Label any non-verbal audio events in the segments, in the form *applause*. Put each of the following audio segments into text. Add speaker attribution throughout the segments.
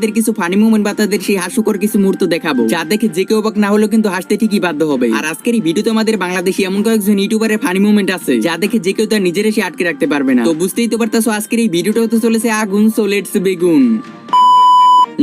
Speaker 1: তাদের কিছু funny moment বা তাদের সেই হাস্যকর কিছু মুহূর্ত দেখাবো। যা দেখে যে কেউ অবাক না হলেও কিন্তু হাসতে ঠিকই বাধ্য হবে। আর আজকের এই ভিডিওতে আমাদের বাংলাদেশি এমন কয়েকজন ইউটিউবারের ফানি মুভমেন্ট আছে, যা দেখে যে কেউ তার নিজের এসে আটকে রাখতে পারবে না। তো বুঝতেই তো পারতাছো, আজকের এই ভিডিওটা হতে চলেছে আগুন so let's begin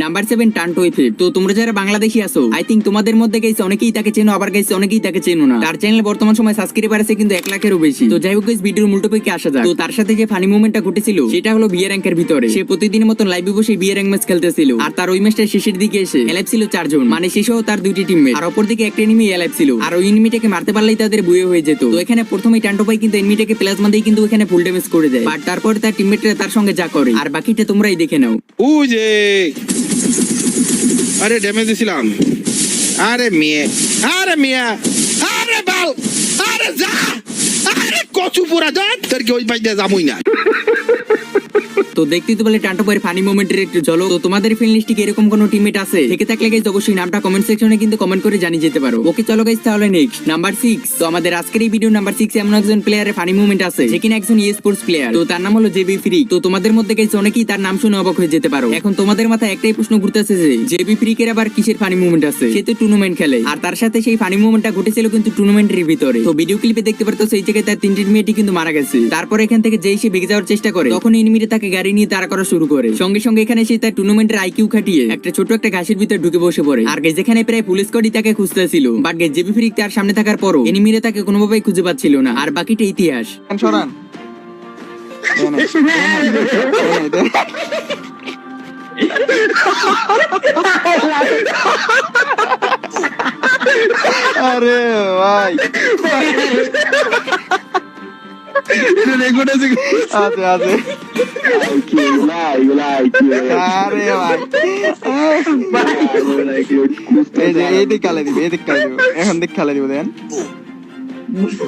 Speaker 1: number seven টান্টো effect তো তোমরা যারা বাংলাদেশি আছো আই থিঙ্ক তোমাদের মধ্যে গেছে, অনেকেই তাকে চেনো, আবার গেছে, অনেকেই তাকে চেনো না। তার চ্যানেল বর্তমান সময় সাবস্ক্রাইবার আছে, কিন্তু এক লাখেরও বেশি। তো যাই হোক ভিডিওর মূল টপিকে আসা যাক। তো তার সাথে যে ফানি মুভমেন্টটা ঘটেছিল, সেটা হলো বিয়ার র্যাঙ্কের ভিতরে। সে প্রতিদিনের মতন লাইভে বসে বিয়ার র্যাঙ্ক ম্যাচ খেলতেছিল। আর তার ওই ম্যাচটা শেষের দিকে এসে এলাইভ ছিল চারজন। মানে শেষেও তার দুইটি টিমমেট আর অপর দিকে একটা এনিমি এলাইভ ছিল। আর ওই এনিমিটাকে মারতে পারলেই তাদের বুয়ে হয়ে যেত। তো এখানে প্রথমেই টান্টো ভাই কিন্তু এনিমিটাকে প্লাজমা দিয়ে কিন্তু এখানে ফুল ড্যামেজ করে দেয়। বাট তারপরে তার টিমমেটরা তার সঙ্গে যা করে। আর বাকিটা তোমরাই দেখে নাও।
Speaker 2: উজে আরে ড্যামেজ দিছিলাম। আরে মেয়ে, আরে মিয়া, আরে বাল, আরে যা, আরে কচু পুরা যা তোর কি ওই পাশ দিয়ে যাবই না?
Speaker 1: তো দেখতেই তো বলে টান্টো ভাইয়ের ফানি মোমেন্টের একটু চলো তো তোমাদের ফ্রেন্ড লিস্টে এরকম কোনো টিমমেট আছে? থেকে থাকলে গাইজ অবশ্যই নামটা কমেন্ট সেকশনে কিন্তু কমেন্ট করে জানিয়ে যেতে পারো। ওকে, চলো গাইজ তাহলে নেক্সট নাম্বার সিক্স তো আমাদের আজকের এই ভিডিও নাম্বার সিক্স এমন একজন প্লেয়ারের ফানি মুভমেন্ট আছে, যে কিনা একজন ই স্পোর্টস প্লেয়ার তো তার নাম হলো জেবি ফ্রি তো তোমাদের মধ্যে গাইজ অনেকেই তার নাম শুনে অবাক হয়ে যেতে পারো। এখন তোমাদের মাথায় একটাই প্রশ্ন ঘুরতেছে যে জেবি ফ্রিকের আবার কিসের ফানি মুভমেন্ট আছে? সে তো টুর্নামেন্ট খেলে। আর তার সাথে সেই ফানি মুভমেন্টটা ঘটেছিল কিন্তু টুর্নামেন্টের ভিতরে। তো ভিডিও ক্লিপে দেখতে পারতো সেই জায়গায় তার তিনটি মেয়েটি কিন্তু মারা গেছে। তারপর এখান থেকে যেই সে বেগে যাওয়ার চেষ্টা করে তখন এনিমিটা তাকে গাড়ি নিয়ে তাড়া করা শুরু করে। সঙ্গে সঙ্গে এখানে সে তার টুর্নামেন্টের আইকিউ খাটিয়ে একটা ছোট একটা ঘাসের ভিতর ঢুকে বসে পড়ে। আর গেজ যেখানে প্রায় পুলিশ কডি তাকে খুঁজতেছিল। বাট গেজ জেবি ফ্রিক তার সামনে থাকার পরও এনিমিরা তাকে কোনোভাবেই খুঁজে পাচ্ছিল না। আর বাকিটা ইতিহাস।
Speaker 3: সরান আরে ভাই। আছে আছে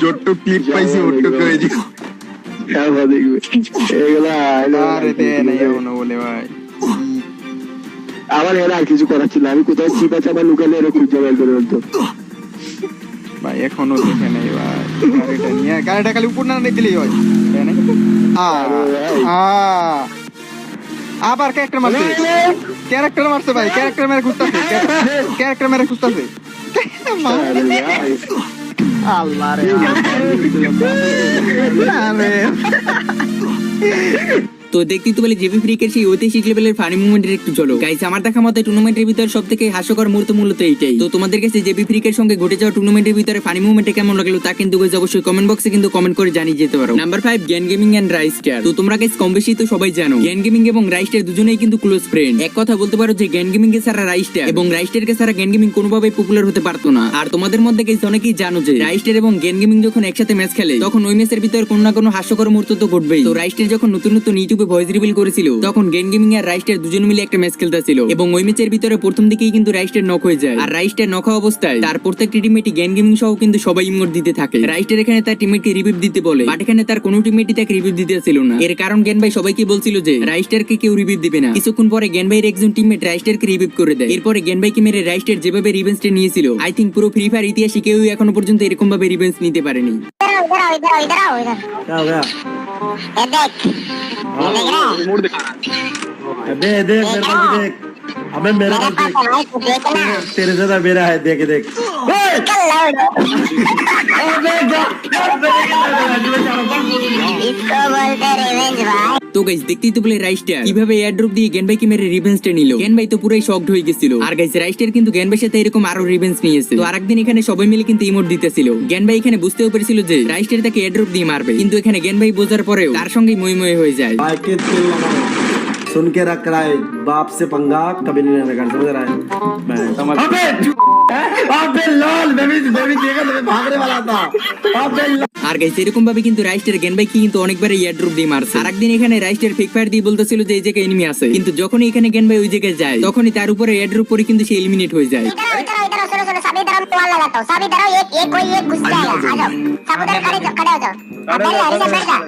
Speaker 2: জোট্টু ক্লিপ পাইছি
Speaker 3: ভাই
Speaker 4: এরা আর কিছু করার ছিল। আমি কোথাও চিপ আছে আমার লুকালে এরা খুঁজে বের করে বলতো
Speaker 3: ভাই এখনও দেখে নেই ভাই গাড়িটা নিয়ে গাড়িটা খালি উপর না দিলেই হয়। আবার ক্যারেক্টার মারছে ক্যারেক্টার মারছে ভাই ক্যারেক্টার মেরে খুঁজতেছে ক্যারেক্টার মেরে খুঁজতেছে আল্লাহ রে আরে
Speaker 1: তো দেখতে তো বলে জেবি ফ্রিকের সেই ঐতিহাসিক লেভেলের ফানি মুভমেন্টের একটু চলো। গাইস আমার দেখা মতে টুর্নামেন্টের ভিতরে সব থেকে হাস্যকর মুহূর্ত মূলত এইটাই। তো তোমাদের কাছে জেবি ফ্রিকের সঙ্গে ঘটে যাওয়া টুর্নামেন্টের ভিতরে ফানি মুভমেন্টে কেমন লাগল তা কিন্তু guys অবশ্যই কমেন্ট বক্সে কিন্তু কমেন্ট করে জানিয়ে যেতে পারো। Number five Gyan gaming and Raistar তো তোমরা গাইস কম বেশি তো সবাই জানো। জ্ঞান গেমিং এবং রাইস্টার দুজনেই কিন্তু ক্লোজ ফ্রেন্ড এক কথা বলতে পারো যে জ্ঞান গেমিং কে ছাড়া রাইস্টার এবং রাইস্টার কে ছাড়া জ্ঞান গেমিং কোনোভাবেই পপুলার হতে পারতো না। আর তোমাদের মধ্যে গাইস অনেকেই জানো যে রাইস্টার এবং জ্ঞান গেমিং যখন একসাথে ম্যাচ খেলে, তখন ওই ম্যাচের ভিতরে কোনো না কোনো হাস্যকর মুহূর্ত তো ঘটবেই। তো রাইস্টার যখন নতুন নতুন ইউটিউবে কিন্তু ভয়েস রিভিল করেছিল। তখন গেন গেমিং আর রাইস্টের দুজন মিলে একটা ম্যাচ খেলতেছিল। এবং ওই ম্যাচের ভিতরে প্রথম দিকেই কিন্তু রাইস্টের নক হয়ে যায়। আর রাইস্টের নক হওয়া অবস্থায় তার প্রত্যেকটি টিমেটি গেন গেমিং সহ কিন্তু সবাই ইমোট দিতে থাকে। রাইস্টের এখানে তার টিমমেটকে রিভিভ দিতে বলে। বাট এখানে তার কোনো টিমেটি তাকে রিভিভ দিতে ছিল না। এর কারণ গেন ভাই সবাইকে বলছিল যে রাইস্টারকে কেউ রিভিভ দিবে না। কিছুক্ষণ পরে গেন ভাইয়ের একজন টিমমেট রাইস্টারকে রিভিভ করে দেয়। এরপরে গেন ভাইকে মেরে রাইস্টের যেভাবে রিভেন্সটা নিয়েছিল আই থিঙ্ক পুরো ফ্রি ফায়ার ইতিহাসে কেউ এখনও পর্যন্ত এরকম ভাবে রিভেন্স নিতে পারেনি।
Speaker 5: দাঁড়াও
Speaker 6: দাঁড়াও। দাঁড়াও দাঁড়াও।
Speaker 5: ये देख ये देख।
Speaker 6: देख देख। मेरे देख
Speaker 5: देख।
Speaker 6: तेरे से तो मेरा है देख देख।
Speaker 5: इसको बोलते रिवेंज भाई।
Speaker 1: তো গাইস দেখতেই তো বলে রাইস্টার কিভাবে এয়ারড্রপ দিয়ে জ্ঞান ভাইকে মেরে রিভেন্সটা নিল জ্ঞান ভাই তো পুরাই শকড হয়ে গেছিল আর গাইস রাইস্টার কিন্তু জ্ঞান ভাইয়ের সাথে এরকম আরো রিভেন্স নিয়েছে তো আরেকদিন এখানে সবাই মিলে কিন্তু ইমোট দিতেছিল জ্ঞান ভাই এখানে বুঝতেও পেরেছিল যে রাইস্টার তাকে এয়ারড্রপ দিয়ে মারবে কিন্তু এখানে জ্ঞান ভাই বোঝার পরেও তার সঙ্গে মই মই হয়ে যায়
Speaker 6: भाई के दिल लगाओ। सुन के रख रहा है बाप से पंगा कभी नहीं लेने का समझ रहा है मैं- अबे चु- अबे लाल मैं भी मैं भी देखा था मैं भागने वाला था अबे लाल
Speaker 1: আর গাইস এরকম ভাবে কিন্তু রাইস্টার জ্ঞান ভাই কিন্তু অনেকবার এয়ারড্রপ দিয়ে মারছে আর একদিন এখানে রাইস্টার ফেক ফায়ার দিয়ে বলতেছিল যে এই জায়গায় এনিমি আছে কিন্তু যখনই এখানে জ্ঞান ভাই ওই জায়গায় যায় তখনই তার উপরে এয়ারড্রপ পরে কিন্তু সে এলিমিনেট হয়ে যায়
Speaker 5: इधर आओ इधर आओ इधर आओ सुनो सुनो सभी तरफ टुवाल लगाता हूँ सभी तरफ एक एक कोई एक घुस जाएगा आ जाओ सब उधर खड़े जाओ खड़े हो जाओ अब बैठ जा इधर बैठ जा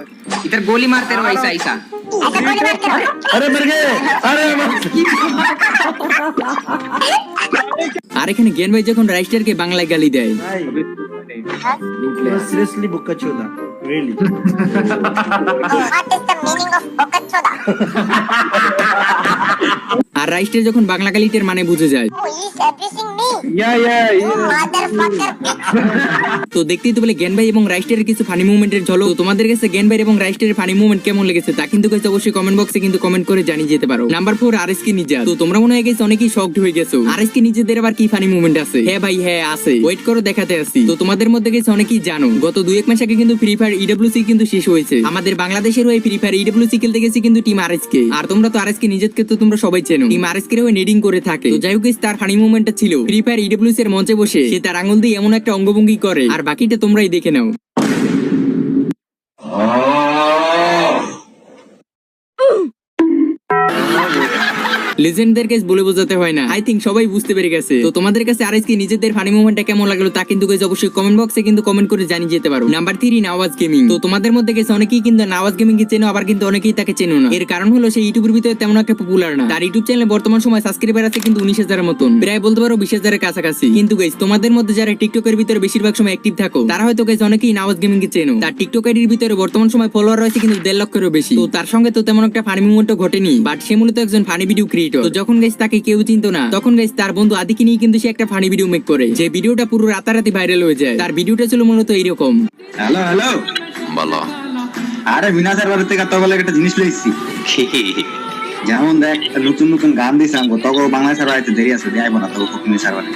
Speaker 1: इधर गोली मारते रहो ऐसा ऐसा
Speaker 5: ऐसे गोली मारते रहो
Speaker 6: अरे मर गए अरे मर-
Speaker 1: আর এখানে জ্ঞান ভাই যখন রাইস্টারকে বাংলায় গালি দেয়
Speaker 6: Huh? You must seriously Bocachuda.
Speaker 5: Really? *laughs* what is the meaning of Bocachuda? *laughs*
Speaker 1: আর রাইস্টার যখন বাংলা কালিটের মানে বুঝে যায়. তো দেখতেই তো বলে জ্ঞান ভাই এবং রাইস্টারের কিছু ফানি মুভমেন্টের ঝলক। তোমাদের কাছে জ্ঞান ভাই এবং রাইস্টারের ফানি মুভমেন্ট কেমন লেগেছে তা কিন্তু guys অবশ্যই কমেন্ট বক্সে কিন্তু কমেন্ট করে জানিয়ে যেতে পারো। নাম্বার ফোর আর এস কে নিজা তো তোমরা মনে হয় গেছে অনেকেই শকড হয়ে গেছো। আর এস কে নিজেদের আবার কি ফানি মুভমেন্ট আছে? হ্যাঁ ভাই হ্যাঁ আছে। ওয়েট করো দেখাতে আসি। তো তোমাদের মধ্যে গেছে অনেকেই জানো গত দুই এক মাস আগে কিন্তু ফ্রি ফায়ার ইডব্লিউসি কিন্তু শেষ হয়েছে। আমাদের বাংলাদেশের হয়ে ফ্রি ফায়ার ইডব্লিউসি খেলতে গেছে কিন্তু টিম আর এস কে আর তোমরা তো আর এস কে নিজেকে তো তোমরা সবাই চেনো। এস কে হয়ে নেডিং করে থাকে। তো যাই হোক তার ফানি মুভমেন্টটা ছিল। ফ্রি ফায়ার ইডব্লিউএস এর মঞ্চে বসে সে তার আঙুল দিয়ে এমন একটা অঙ্গভঙ্গি করে। আর বাকিটা তোমরাই দেখে নাও। লেজেন্ডদের কাছে বলে বোঝাতে হয় না। আই থিঙ্ক সবাই বুঝতে পেরে গেছে। তো তোমাদের কাছে আর কি নিজেদের ফানি মুভমেন্টটা কেমন লাগল তা কিন্তু guys অবশ্যই কমেন্ট বক্সে কিন্তু কমেন্ট করে জানিয়ে যেতে পারো। নাম্বার থ্রি নাওয়াজ গেমিং তো তোমাদের মধ্যে গেছে অনেকেই কিন্তু নাওয়াজ গেমিং কে চেনো, আবার কিন্তু অনেকেই তাকে চেনো না। এর কারণ হলো সেই ইউটিউবের ভিতরে তেমন একটা পপুলার না। তার ইউটিউব চ্যানেলে বর্তমান সময় সাবস্ক্রাইবার আছে কিন্তু উনিশ হাজারের মতন। প্রায় বলতে পারো বিশ হাজারের কাছাকাছি। কিন্তু গাইস তোমাদের মধ্যে যারা টিকটকের ভিতরে বেশিরভাগ সময় অ্যাক্টিভ থাকো, তারা হয়তো গাইস অনেকেই নাওয়াজ গেমিং কে চেনো। তার টিকটক আইডির ভিতরে বর্তমান সময় ফলোয়ার রয়েছে কিন্তু দেড় লক্ষেরও বেশি। তো তার সঙ্গে তো তেমন একটা ফানি মুভমেন্টও ঘটেনি বাট সে মূলত একজন ফানি ভিডিও ক্রিয়েটর তো যখন গাইস তাকে কেউ চিনতো না তখন গাইস তার বন্ধু আদিকে নিয়ে কিন্তু সে একটা ফানি ভিডিও মেক করে। যে ভিডিওটা পুরো রাতারাতি ভাইরাল হয়ে যায়। তার ভিডিওটা ছিল মূলত এইরকম।
Speaker 7: হ্যালো হ্যালো
Speaker 8: বলো।
Speaker 7: আরে বিনা সার্ভার থেকে তো বলে একটা জিনিস লইছি। যেমন দেখ নতুন নতুন গান দিছে আমাকে। তখন বাংলা সার্ভার আইতে দেরি আছে দেয় না তখন ফকিনি সার্ভারে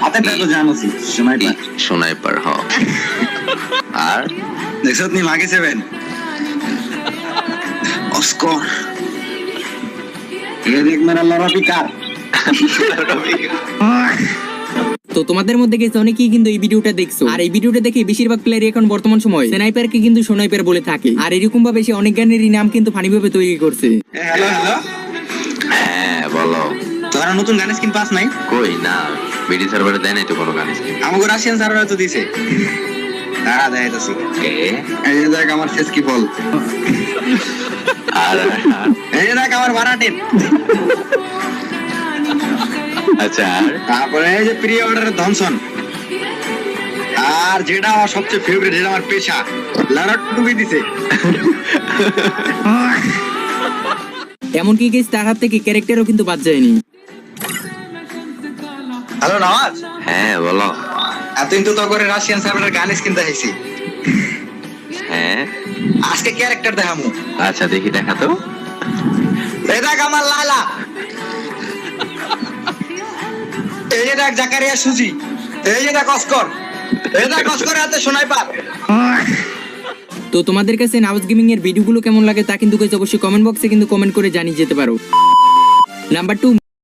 Speaker 7: হাতে তো জানোছি সময় পাই
Speaker 8: শোনাই পার হ। আর
Speaker 7: দেখছত নি মাগে সেভেন অস্কর
Speaker 1: তো তোমাদের মধ্যে গেছে অনেকেই কিন্তু এই ভিডিওটা দেখছ। আর এই ভিডিওটা দেখে বেশিরভাগ প্লেয়ার এখন বর্তমান সময় স্নাইপারকে কিন্তু সোনাইপার বলে থাকে। আর এরকম ভাবে সে অনেক গানেরই নাম কিন্তু ফানিভাবে তৈরি করছে।
Speaker 7: হ্যাঁ, হ্যালো হ্যালো।
Speaker 8: হ্যাঁ বলো।
Speaker 7: তোরা নতুন গানের স্কিন পাস নাই?
Speaker 8: কই? না বিডি সার্ভারে দেয় নাই তো কোনো গানের স্কিন
Speaker 7: আমাকে রাশিয়ান সার্ভারে তো দিছে। দাঁড়া দেয় তো এই দেখ আমার শেষ কি বল?
Speaker 8: আর
Speaker 7: এই দেখ আমার ভাড়াটেন
Speaker 8: আচ্ছা
Speaker 7: তারপরে এই যে অর্ডারের ধনসন। আর যেটা আমার সবচেয়ে ফেভারিট যেটা আমার পেশা। লাড়া টুপি দিছে।
Speaker 1: এমনকি গেছে তার হাত থেকে ক্যারেক্টারও কিন্তু বাদ যায়নি?
Speaker 7: হ্যালো নওয়াজ?
Speaker 8: হ্যাঁ বলো।
Speaker 7: এতদিন তো তো করে রাশিয়ান সার্ভারের গান স্কিন দেখাইছি।
Speaker 8: হ্যাঁ।
Speaker 7: আজকে ক্যারেক্টার দেখামু।
Speaker 8: আচ্ছা দেখি দেখা তো।
Speaker 7: দেখ আমার লালা। এই যে দেখ জাকারিয়া সুজি। এই যে দেখ অস্কর। এই দেখ অস্কর হাতে শোনাই পার
Speaker 1: তো তোমাদের কাছে নাওয়াজ গেমিং এর ভিডিওগুলো কেমন লাগে তা কিন্তু অবশ্যই কমেন্ট বক্সে কিন্তু কমেন্ট করে জানিয়ে যেতে পারো। Number two